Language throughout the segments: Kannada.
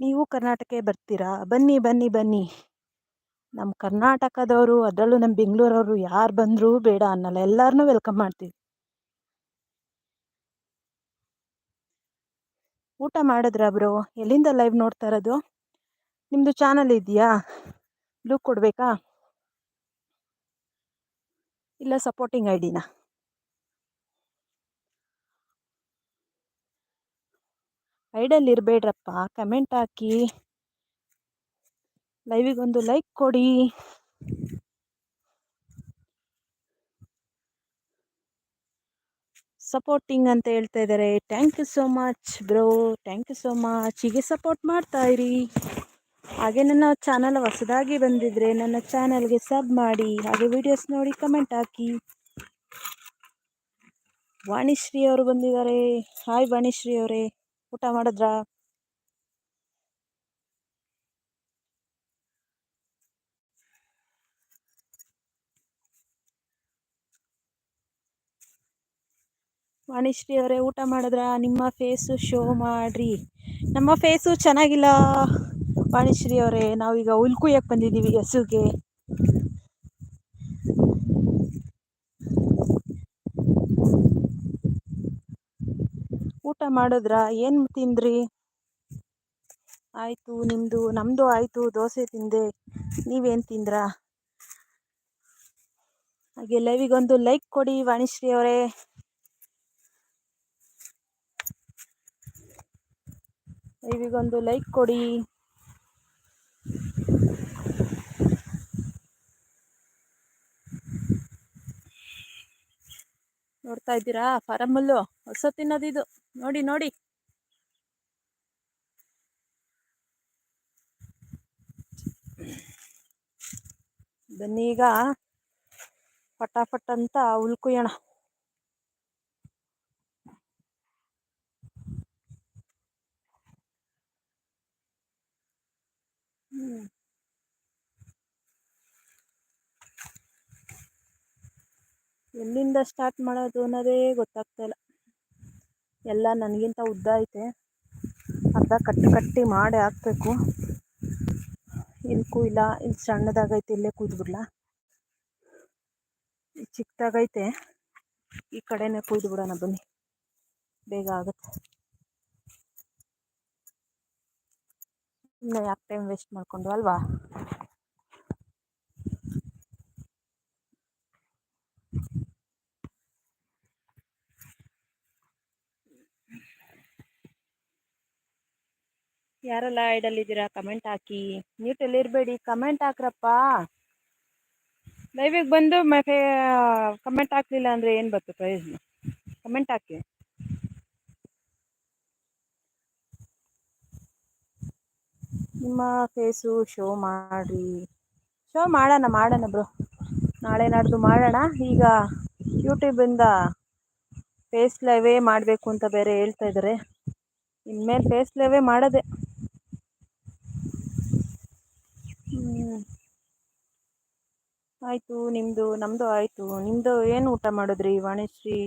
ನೀವು ಕರ್ನಾಟಕಕ್ಕೆ ಬರ್ತೀರಾ? ಬನ್ನಿ ಬನ್ನಿ ಬನ್ನಿ. ನಮ್ಮ ಕರ್ನಾಟಕದವರು, ಅದರಲ್ಲೂ ನಮ್ಮ ಬೆಂಗಳೂರವರು ಯಾರು ಬಂದರೂ ಬೇಡ ಅನ್ನಲ್ಲ. ಎಲ್ಲರನ್ನೂ ವೆಲ್ಕಮ್ ಮಾಡ್ತೀವಿ. ಊಟ ಮಾಡಿದ್ರಾ ಬ್ರೋ ಎಲ್ಲಿಂದ ಲೈವ್ ನೋಡ್ತಾ ಇರೋದು? ನಿಮ್ಮದು ಚಾನಲ್ ಇದೆಯಾ? ಬ್ಲೂ ಕೊಡಬೇಕಾ? ಇಲ್ಲ ಸಪೋರ್ಟಿಂಗ್ ಐ ಡಿನಾ ಐಡಲ್ಲಿ ಇರಬೇಡ್ರಪ್ಪ ಕಮೆಂಟ್ ಹಾಕಿ. ಲೈವಿಗೊಂದು ಲೈಕ್ ಕೊಡಿ. ಸಪೋರ್ಟಿಂಗ್ ಅಂತ ಹೇಳ್ತಾ ಇದ್ದಾರೆ thank you so much bro thank you so much ಹೀಗೆ ಸಪೋರ್ಟ್ ಮಾಡ್ತಾ ಇರಿ. ಹಾಗೆ ನನ್ನ ಚಾನಲ್ ಹೊಸದಾಗಿ ಬಂದಿದ್ರೆ ನನ್ನ ಚಾನಲ್ಗೆ ಸಬ್ ಮಾಡಿ. ಹಾಗೆ ವಿಡಿಯೋಸ್ ನೋಡಿ ಕಮೆಂಟ್ ಹಾಕಿ. ವಾಣಿಶ್ರೀ ಅವರು ಬಂದಿದ್ದಾರೆ. ಹಾಯ್ ವಾಣಿಶ್ರೀ ಅವರೇ. ಊಟ ಮಾಡಿದ್ರಾ? ವಾಣಿಶ್ರೀ ಅವರೇ, ಊಟ ಮಾಡಿದ್ರ? ನಿಮ್ಮ ಫೇಸು ಶೋ ಮಾಡ್ರಿ. ನಮ್ಮ ಫೇಸು ಚೆನ್ನಾಗಿಲ್ಲ ವಾಣಿಶ್ರೀ ಅವರೇ. ನಾವೀಗ ಹುಲ್ ಬಂದಿದ್ದೀವಿ ಹಸುಗೆ. ಊಟ ಮಾಡಿದ್ರಾ? ಏನು ತಿಂದ್ರಿ? ಆಯಿತು ನಿಮ್ಮದು ನಮ್ಮದು ಆಯಿತು, ದೋಸೆ ತಿಂದೆ. ನೀವೇನು ತಿಂದ್ರಾ? ಹಾಗೆ ಲೈವಿಗೊಂದು ಲೈಕ್ ಕೊಡಿ ವಾಣಿಶ್ರೀ ಅವರೇ. ಲೈವಿಗೊಂದು ಲೈಕ್ ಕೊಡಿ. ನೋಡ್ತಾ ಇದ್ದೀರಾ? ಫಾರಮಲ್ಲು ಹೊಸ ತಿನ್ನೋದಿದು ನೋಡಿ ನೋಡಿ. ಬನ್ನೀಗ ಫಟಾಫಟ್ ಅಂತ ಉಲ್ಕುಯಣ. ಹ್ಞೂ ಎಲ್ಲಿಂದ ಸ್ಟಾರ್ಟ್ ಮಾಡೋದು ಅನ್ನೋದೇ ಗೊತ್ತಾಗ್ತಾ ಇಲ್ಲ. ಎಲ್ಲ ನನಗಿಂತ ಉದ್ದ ಐತೆ. ಅರ್ಧ ಕಟ್ಟಿ ಕಟ್ಟಿ ಮಾಡಿ ಹಾಕ್ಬೇಕು. ಇಲ್ಲಿ ಕುಯ್ಲ ಇಲ್ಲಿ ಸಣ್ಣದಾಗೈತೆ ಇಲ್ಲೇ ಕುಯ್ದುಬಿಡ್ಲಾ ಚಿಕ್ಕದಾಗೈತೆ, ಈ ಕಡೆನೇ ಕುಯ್ದು ಬಿಡೋಣ ಬನ್ನಿ. ಬೇಗ ಆಗುತ್ತೆ. ಇನ್ನು ಯಾಕೆ ಟೈಮ್ ವೇಸ್ಟ್ ಮಾಡಿಕೊಂಡು ಅಲ್ವಾ? ಯಾರೆಲ್ಲ ಐಡಲ್ಲಿದ್ದೀರಾ ಕಮೆಂಟ್ ಹಾಕಿ. ನ್ಯೂಟಲ್ಲಿ ಇರಬೇಡಿ. ಕಮೆಂಟ್ ಹಾಕ್ರಪ್ಪ. ಲೈವಿಗೆ ಬಂದು ಮತ್ತೆ ಕಮೆಂಟ್ ಹಾಕ್ಲಿಲ್ಲ ಅಂದರೆ ಏನು ಬರ್ತದೆ ಪ್ರಯೋಜನ? ಕಮೆಂಟ್ ಹಾಕಿ. ನಿಮ್ಮ ಫೇಸು ಶೋ ಮಾಡಿ ಶೋ ಮಾಡೋಣ ಮಾಡೋಣ ಬ್ರೋ ನಾಳೆ ನಾಡ್ದು ಮಾಡೋಣ? ಈಗ ಯೂಟ್ಯೂಬಿಂದ ಫೇಸ್ ಲೈವೇ ಮಾಡಬೇಕು ಅಂತ ಬೇರೆ ಹೇಳ್ತಾ ಇದ್ದಾರೆ ಇನ್ಮೇಲೆ ಫೇಸ್ ಲೈವೇ ಮಾಡೋದೆ. ಆಯಿತು ನಿಮ್ಮದು ನಮ್ಮದು ಆಯಿತು. ನಿಮ್ಮದು ಏನು ಊಟ ಮಾಡಿದ್ರಿ ವಾಣಿಶ್ರೀ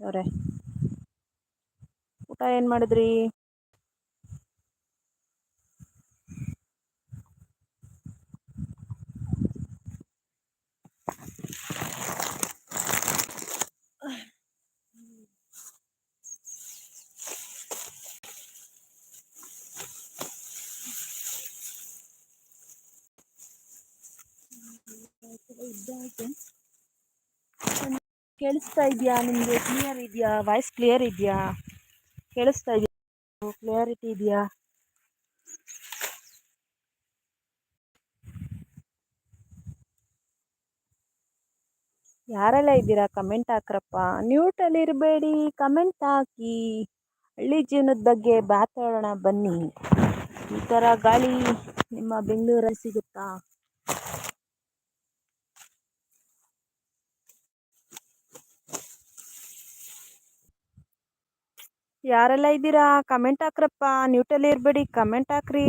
ಅವರೇ? ಊಟ ಏನು ಮಾಡಿದ್ರಿ? ಕೇಳಿಸ್ತಾ ಇದೆಯಾ ನಿಮಗೆ? ಕ್ಲಿಯರ್ ಇದೆಯಾ? ವಾಯ್ಸ್ ಕ್ಲಿಯರ್ ಇದೆಯಾ? ಕೇಳಿಸ್ತಾ ಇದೆಯಾ? ಕ್ಲಿಯರಿಟಿ ಇದೆಯಾ? ಯಾರೆಲ್ಲ ಇದ್ದೀರಾ? ಕಮೆಂಟ್ ಹಾಕ್ರಪ್ಪ. ನ್ಯೂಟಲ್ಲಿ ಇರಬೇಡಿ. ಕಮೆಂಟ್ ಹಾಕಿ. ಹಳ್ಳಿ ಜೀವನದ ಬಗ್ಗೆ ಮಾತಾಡೋಣ ಬನ್ನಿ. ಈ ಥರ ಗಾಳಿ ನಿಮ್ಮ ಬೆಂಗಳೂರಲ್ಲಿ ಸಿಗುತ್ತಾ? ಯಾರೆಲ್ಲ ಇದ್ದೀರಾ? ಕಮೆಂಟ್ ಹಾಕ್ರಪ್ಪ. ನ್ಯೂಟಲ್ಲಿ ಇರಬೇಡಿ. ಕಮೆಂಟ್ ಹಾಕ್ರಿ.